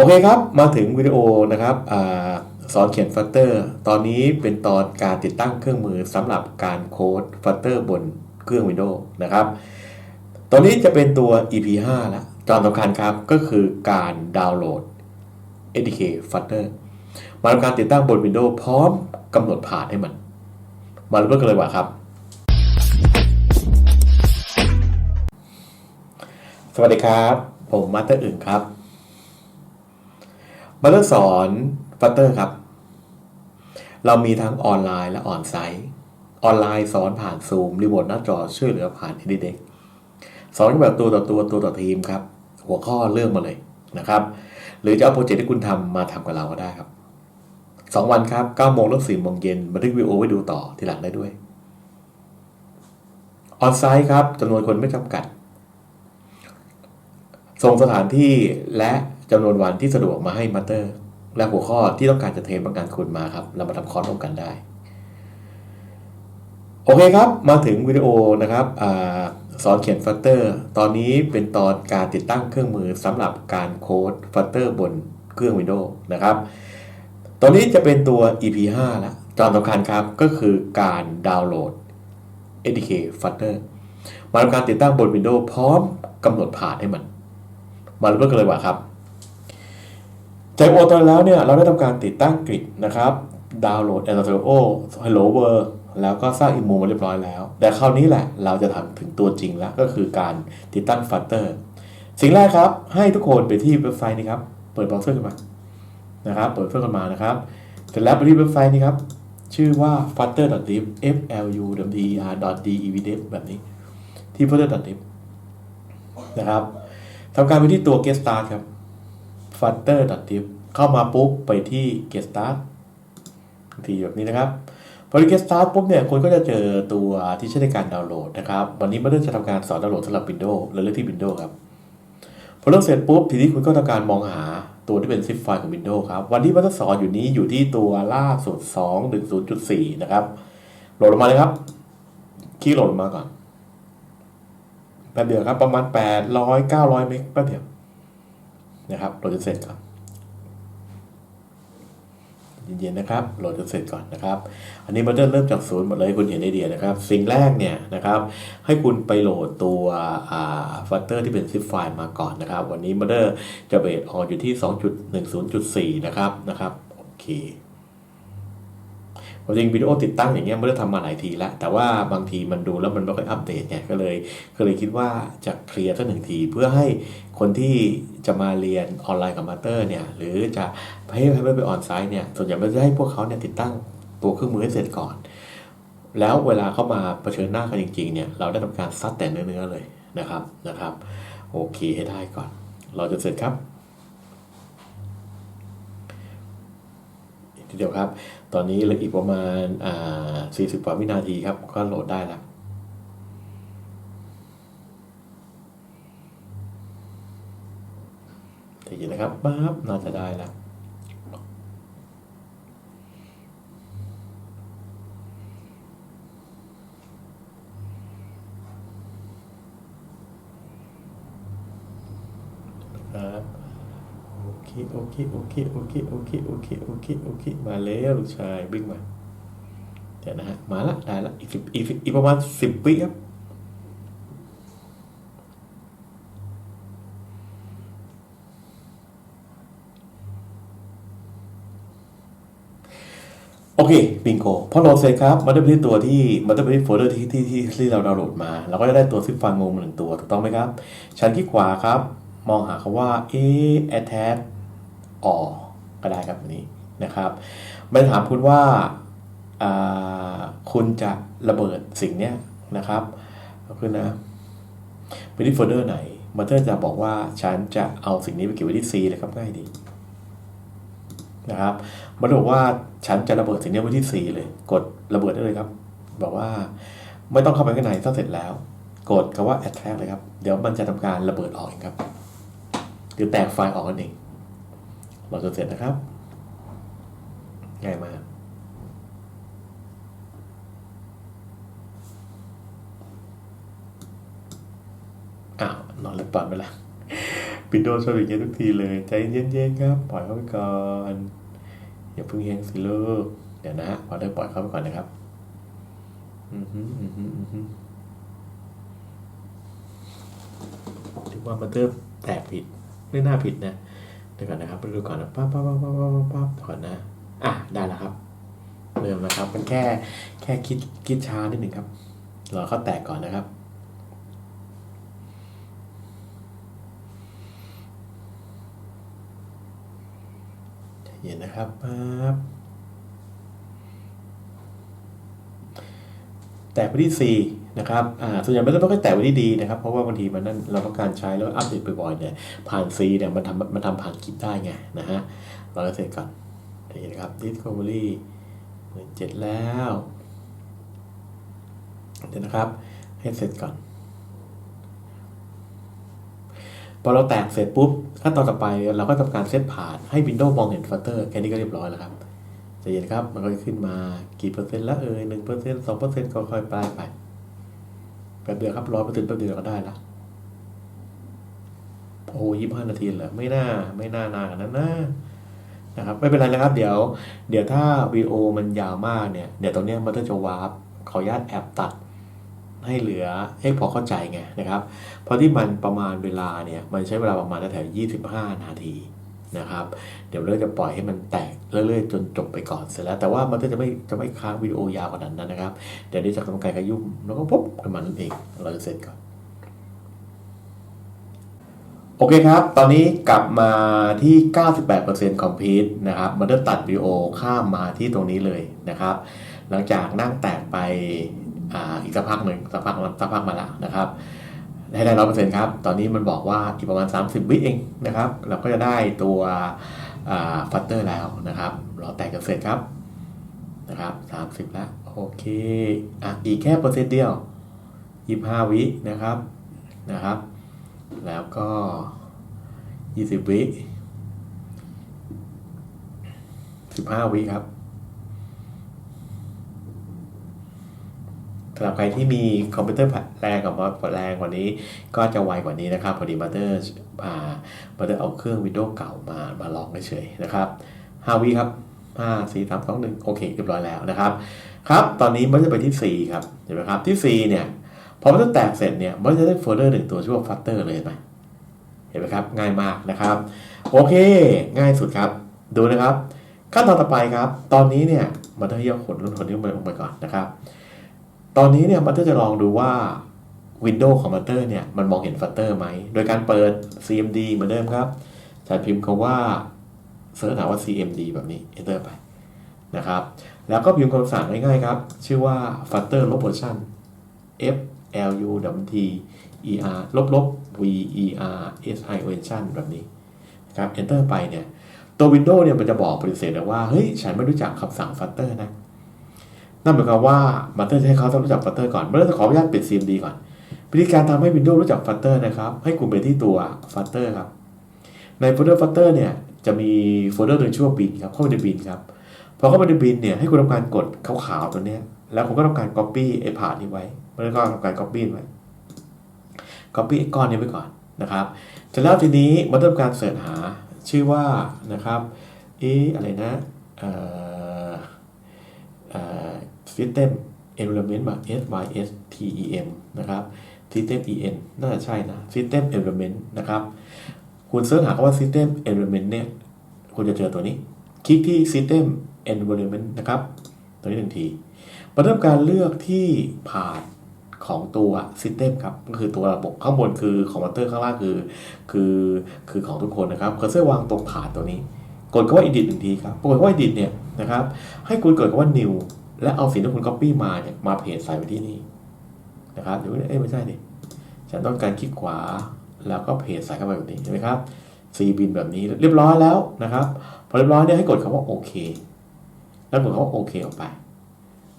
โอเคครับ มาถึงวิดีโอนะครับอสอนเขียนฟัตเตอร์ ตอนนี้เป็นตอนการติดตั้งเครื่องมือสำหรับการโค้ดฟัตเตอร์บนเครื่อง Windows นะครับ ตอนนี้จะเป็นตัว EP 5 แล้วจอนสำคัญครับก็คือการดาวน์โหลด ADK Flutter มาทำการติดตั้งบน Windows พร้อมกำหนดผ่านให้มัน มาเริ่มกันเลยว่าครับ สวัสดีครับ ผมมาสเตอร์อึ่งครับ มาเริ่มสอนฟัตเตอร์ครับ เรามีทั้งออนไลน์และออนไซต์ออนไลน์สอนผ่านซูมรีโมทหน้าจอช่วยเหลือผ่าน e d เด็กสอนแบบตัวต่อตัวตัวต่อทีมครับ หัวข้อเรื่องมาเลยนะครับ หรือจะเอาโปรเจกต์ที่คุณทำมาทำกับเราก็ได้ครับ 2 วันครับ9โมงเลิก4โมงเย็นบันทึกวิดีโอไว้ดูต่อทีหลังได้ด้วยออนไซต์ครับจำนวนคนไม่จำกัด ส่งสถานที่และ จำนวนวันที่สะดวกมาให้มาสเตอร์ และหัวข้อที่ต้องการจะเทรนต้องการคุณมาครับ เรามาทำคอร์สร่วมกันได้ โอเคครับ มาถึงวิดีโอนะครับอสอนเขียนฟัตเตอร์ ตอนนี้เป็นตอนการติดตั้งเครื่องมือสำหรับการโค้ดฟัตเตอร์บนเครื่อง Windows นะครับ ตอนนี้จะเป็นตัว EP 5แล้วจอนสำคัญครับก็คือการดาวน์โหลด ADK Flutter มาทำการติดตั้งบน Windows พร้อมกำหนดผ่านให้มัน มาเริ่มกันเลยว่าครับ จากโอตอนแล้วเนี่ยเราได้ทำการติดตั้งกริดนะครับดาวน์โหลด a n d r o Hello World แล้วก็สร้างอิมมูมาเรียบร้อยแล้ว แต่คราวนี้แหละเราจะทำถึงตัวจริงแล้ว ก็คือการติดตั้ง Flutter สิ่งแรกครับ ให้ทุกคนไปที่เว็บไซต์นี้ครับ เปิดเบราว์เซอร์ขึ้นมานะครับ เปิดเพื่อกันมานะครับ เสร็จแล้วไปที่เว็บไซต์นี้ครับ ชื่อว่า f u t t e r d e v f l u w e r .dev dev แบบนี้ ที่ f u t t e r d e v นะครับทำการไปที่ตัว get start ครับ flutter.dev เข้ามาปุ๊บไปที่ get start ทีแบบนี้นะครับพอ get start ปุ๊บเนี่ยคุณก็จะเจอตัวที่ใช้ในการดาวน์โหลดนะครับ วันนี้มาเริ่มจะทำการสอนดาวน์โหลดสำหรับ Windows และเลือกที่ Windows ครับพอเริ่มเสร็จปุ๊บทีนี้คุณก็ทำการมองหาตัวที่เป็น zip ไฟล์ของ Windows ครับ วันนี้มาจะสอนอยู่นี้อยู่ที่ตัวล่าสุด2.10.4 นะครับ โหลดออกมาเลยครับคลิกโหลดมาก่อนแป๊บเดียวครับประมาณ 800 900 เมกแป๊บเดียว นะครับโหลดจนเสร็จก่อนเย็นๆนะครับโหลดจนเสร็จก่อนนะครับ อันนี้มันจะเริ่มจากศูนย์หมดเลยคุณเห็นไอเดียนะครับ สิ่งแรกเนี่ยนะครับ ให้คุณไปโหลดตัวฟัตเตอร์ที่เป็นซิปไฟล์มาก่อนนะครับ วันนี้มันจะเบสออนอยู่ที่ 2.10.4 นะครับนะครับ โอเค จริงวิดีโอติดตั้งอย่างเงี้ยไม่ได้ทำมาหลายทีแล้ว แต่ว่าบางทีมันดูแล้วมันไม่ค่อยอัปเดตไงก็เลยก็เลยคิดว่าจะเคลียร์สักหนึ่งที เพื่อให้คนที่จะมาเรียนออนไลน์กับมาสเตอร์เนี่ยหรือจะให้ให้ไปออนไซต์เนี่ยส่วนใหญ่มันจะให้พวกเขาเนี่ยติดตั้งตัวเครื่องมือให้เสร็จก่อน แล้วเวลาเข้ามาเผชิญหน้ากันจริงๆเนี่ยเราได้ทำการซัดแต่เนื้อๆเลยนะครับนะครับโอเคให้ได้ก่อน เราจะเสร็จครับ ทีเดียวครับ ตอนนี้เหลืออีกประมาณอ่า40กว่าวินาทีครับ ก็โหลดได้แล้วทีนี้นะครับปั๊บน่าจะได้แล้ว ครับ โอ เคโอเคโอเคโอเคโอเคโอเคโอเคโอเคมาแล้วลูกชายวิ่งมาเดี๋ยวนะฮะมาละได้ละอีกสิบอีกสิบอีกประมาณสิบวิครับโอเคบิงโกพอโหลดเสร็จครับมันจะไปที่ตัวที่มันจะไปที่โฟลเดอร์ที่ที่ที่ที่เราดาวน์โหลดมา เราก็จะได้ตัวซิปไฟล์งงมาหนึ่งตัวถูกต้องไหมครับ ชั้นที่ขวาครับ มองหาคำว่า a attach or ก็ได้ครับอันนี้นะครับมันถามคุณว่าคุณจะระเบิดสิ่งนี้นะครับเอาขึ้นนะไปที่โฟลเดอร์ไหนมันก็จะบอกว่าฉันจะเอาสิ่งนี้ไปเก็บไว้ที่ C เลยครับง่ายดีนะครับมันบอกว่าฉันจะระเบิดสิ่งนี้ไว้ที่ C เลย กดระเบิดได้เลยครับ บอกว่าไม่ต้องเข้าไปข้างในถ้าเสร็จแล้ว กดคำว่า attract เลยครับ เดี๋ยวมันจะทำการระเบิดออกเองครับ หรือแตกไฟล์ออกกันเอง เราจะเสร็จนะครับ ง่ายมากอ้าวนอนแล้วปอนไปละ Windows ชอบอย่างนี้ทุกทีเลย ใจเย็นๆครับ ปล่อยเขาไปก่อน อย่าเพิ่งเฮงสิลูกเดี๋ยวนะฮะพอได้ปล่อยเขาไปก่อนนะครับ อือฮึอือฮึอือฮึถือว่ามันเริ่มแตกผิดไม่น่าผิดนะ ดี๋ยวก่อนนะครับไปดูก่อนนะปั๊บปั๊บปั๊บปั๊บปั๊บปั๊บปั๊บก่อนนะ อะได้แล้วครับเริ่มนะครับ มันแค่แค่คิดคิดช้านิดหนึ่งครับรอเขาแตกก่อนนะครับใจเย็นนะครับปั๊บ แตะไปที่ C นะครับอ่าส่วนใหญ่ไม่ต้องแตะไปที่ D นะครับ เพราะว่าบางทีมันนั่นเราต้องการใช้แล้วอัปเดตบ่อยๆเนี่ยผ่าน C เนี่ยมันทำมันทำผ่านคลิปได้ไงนะฮะเราจะเสร็จก่อนใจเย็นะครับ discovery เจ็ดแล้วเดี๋ยวนะครับ ให้เสร็จก่อน พอเราแตกเสร็จปุ๊บขั้นตอนต่อไปเราก็ทำการเซตผ่านให้ Windows มองเห็นฟัตเตอร์แค่นี้ก็เรียบร้อยแล้วครับ จะเย็นครับมันก็จะขึ้นมากี่เปอร์เซ็นต์ละเอ่ยหนึ่งเปอร์เซ็นต์สองเปอร์เซ็นต์ค่อยๆไปไปแป๊บเดียวครับร้อยเปอร์เซ็นต์แป๊บเดียวก็ได้ละโอ้ยี่ห้านาทีเหรอไม่น่าไม่น่านานขนาดนั้นนะนะครับไม่เป็นไรนะครับ เดี๋ยว เดี๋ยวถ้าวีโอมันยาวมากเนี่ยเดี๋ยวตรงนี้มันจะวาร์ปขออนุญาตแอบตัดให้เหลือให้พอเข้าใจไงนะครับ เพราะที่มันประมาณเวลาเนี่ย มันใช้เวลาประมาณแถว25นาที นะครับ เดี๋ยวเราจะปล่อยให้มันแตกเรื่อยๆจนจบไปก่อนเสร็จแล้ว แต่ว่ามันก็จะไม่จะไม่ค้างวิดีโอยาวกว่านั้นนะครับ เดี๋ยวนี้จะทำการขยุ่มแล้วก็ปุ๊บขึ้นมานั่นเองเราจะเสร็จก่อนโอเคครับ ตอนนี้กลับมาที่ 98% complete นะครับมันจะตัดวิดีโอข้ามมาที่ตรงนี้เลยนะครับ หลังจากนั่งแตกไปออีกสักพักหนึ่งสักพักสักพักมาแล้วนะครับ ให้ได้ร้อยเปอร์เซ็นต์ครับ ตอนนี้มันบอกว่าอีกประมาณ 30 วิเองนะครับ เราก็จะได้ตัวฟัตเตอร์แล้วนะครับรอแตกกันเสร็จครับนะครับ 30 แล้ว โอเคอะอีกแค่เปอร์เซ็นต์เดียว25 วินะครับนะครับ แล้วก็ 20 วิ15 วิครับ สำหรับใครที่มีคอมพิวเตอร์แรงกับมอสแรงกว่านี้ ก็จะไวกว่านี้นะครับ พอดีมาเตอร์อ่ามาเตอร์เอาเครื่องวิดีโอเก่ามามาลองเฉยๆนะครับ5วิครับ5 4 3 2 1โอเคเรียบร้อยแล้วนะครับครับ ตอนนี้มันจะไปที่ 4 ครับเห็นไหมครับที่ 4 เนี่ยพอมันจะแตกเสร็จเนี่ยมันจะได้โฟลเดอร์หนึ่งตัวชื่อว่าฟัตเตอร์เลยไหมเห็นไหมครับ ง่ายมากนะครับ โอเค ง่ายสุดครับ ดูนะครับ ขั้นตอนต่อไปครับ ตอนนี้เนี่ยมันต้องยกขนรุ่นขนนี้ลงไปก่อนนะครับ ตอนนี้เนี่ยมันจะลองดูว่า Windows ของมันเตอร์เนี่ยมันมองเห็นฟัตเตอร์ไหม โดยการเปิด CMD เหมือนเดิมครับใช้พิมพ์คำว่าเสิร์ชหาว่า CMD แบบนี้ Enter ไปนะครับ แล้วก็พิมพ์คำสั่งง่ายๆครับ ชื่อว่า Flutter ลบ version F L U W T E R ลบลบ V E R S I O N แบบนี้นครับ Enter ไปเนี่ย ตัว Windows เนี่ยมันจะบอกปฏิเสธเลยว่า เฮ้ย ฉันไม่รู้จักคำสั่ง Flutter นะ นั่นหมายความว่ามัตเตอร์ให้เขาต้องรู้จัก Flutter ก่อนเมื่อจะขออนุญาตปิด CMD ก่อน วิธีการทำให้ Windows รู้จัก Flutter นะครับ ให้คุณไปที่ตัว Flutter ครับ ในโฟลเดอร์ Flutter เนี่ยจะมีโฟลเดอร์หนึ่งชื่อว่า bin ครับ เข้าไปใน bin ครับพอเข้าไปใน bin เนี่ยให้คุณทำการกดขาวๆตัวเนี้ยแล้วคุณก็ทำการ copy ไอ้ผ่านนี้ไว้แล้วก็ทำการ copy ไว้ copy ไอ้ก้อนนี้ไว้ก่อนนะครับเสร็จแล้วทีนี้มันทำการเสิร์ชหาชื่อว่านะครับเอะอะไรนะเอ่อเอ่อ system environment มา S Y S T E M นะครับ system E N น่าจะใช่นะ system environment นะครับ คุณเสิร์ชหาคำว่า system environment เนี่ย คุณจะเจอตัวนี้ คลิกที่ system environment นะครับ ตัวนี้หนึ่งทีมาเริ่มการเลือกที่ผ่านของตัว system ครับ ก็คือตัวระบบข้างบนคือคอมพิวเตอร์ข้างล่างคือ คือคือของทุกคนนะครับเคอร์เซอร์วางตรงผ่านตัวนี้ กดคำว่า edit หนึ่งทีครับ ปรากฏว่า edit เนี่ยนะครับ ให้คุณกดคำว่า new และเอาสิ่งที่คุณ copy มาเนี่ยมาเพจใส่ไว้ที่นี่นะครับเดี๋ยวเอ้ยไม่ใช่ดิฉันต้องการคลิกขวาแล้วก็เพจใส่เข้าไปแบบนี้ใช่ไหมครับ C บินแบบนี้เรียบร้อยแล้วนะครับพอเรียบร้อยเนี่ยให้กดคำว่าโอเคแล้วกดคำว่าโอเคออกไป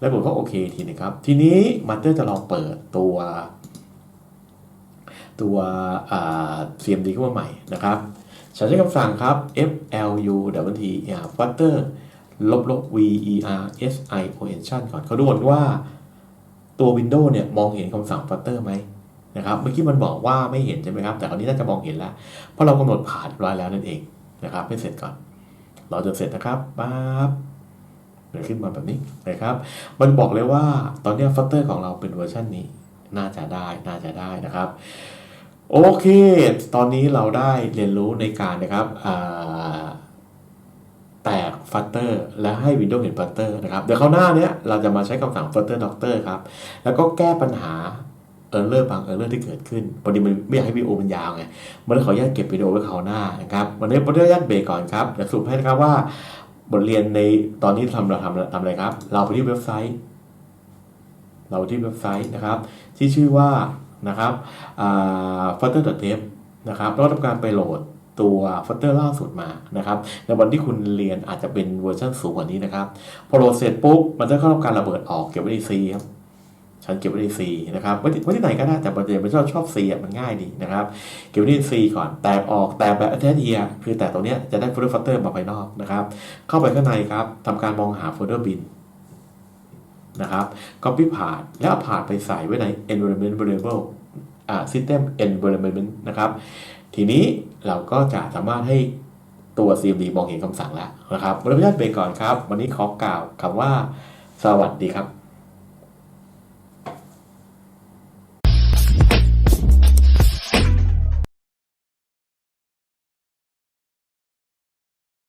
แล้วกดคำว่าโอเคทีนึงครับ ทีนี้มันก็จะลองเปิดตัว ตัวอ่า CMD ขึ้นมาใหม่นะครับฉันใช้คำสั่งครับ F L U W T R f u t t e r ลบลบ V E R S I O N ก่อนเขาดูก่อนว่าตัว Windows เนี่ยมองเห็นคำสั่ง flutter ไหมนะครับเมื่อกี้มันบอกว่าไม่เห็นใช่ไหมครับ แต่คราวนี้น่าจะมองเห็นแล้ว เพราะเรากำหนดผ่านร้อยแล้วนั่นเองนะครับให้เสร็จก่อน เราจะเสร็จนะครับปั๊บเดี๋ยวขึ้นมาแบบนี้นะครับ มันบอกเลยว่าตอนนี้ฟัตเตอร์ของเราเป็นเวอร์ชันนี้ น่าจะได้ น่าจะได้นะครับ โอเค ตอนนี้เราได้เรียนรู้ในการนะครับอ่า แตกฟัตเตอร์และให้ Windows เห็นฟัตเตอร์นะครับ เดี๋ยวคราวหน้าเนี้ยเราจะมาใช้คำสั่ง Flutter Doctor ครับ แล้วก็แก้ปัญหาเออร์เลอร์บางเออร์เลอร์ที่เกิดขึ้นพอดีมันไม่อยากให้วิดีโอมันยาวไงมันเลยขออนุญาตเก็บวิดีโอไว้คราวหน้านะครับ วันนี้ผมขออนุญาตเบรกก่อนครับเดี๋ยวสรุปให้นะครับว่า บทเรียนในตอนนี้ทำเราทำทำอะไรครับ เราไปที่เว็บไซต์ เราที่เว็บไซต์นะครับ ที่ชื่อว่านะครับอ่า flutter.dev นะครับแล้วก็ทำการไปโหลด ตัว Flutter ล่าสุดมานะครับ ในวันที่คุณเรียนอาจจะเป็นเวอร์ชันสูงกว่านี้นะครับ พอโหลดเสร็จปุ๊บ มันจะเข้าทำการระเบิดออกเก็บไว้ใน C ครับฉันเก็บไว้ใน C นะครับไว้ที่ไว้ที่ไหนก็ได้แต่ประเด็นมันชอบชอบ C อะมันง่ายดีนะครับ เก็บไว้ใน C ก่อนแตกออกแตกแบบ attach here คือแตกตรงเนี้ยจะได้ folder flutter มาภายนอกนะครับ เข้าไปข้างในครับทำการมองหา folder bin นนะครับ copy ผ่านแล้วเอาผ่านไปใส่ไว้ใน environment variable อ่า system environment นะครับ ทีนี้เราก็จะสามารถให้ตัว CMD มองเห็นคำสั่งแล้วนะครับวันนี้ขออนุญาตเบรกก่อนครับ วันนี้ขอกล่าวคำว่า สวัสดีครับ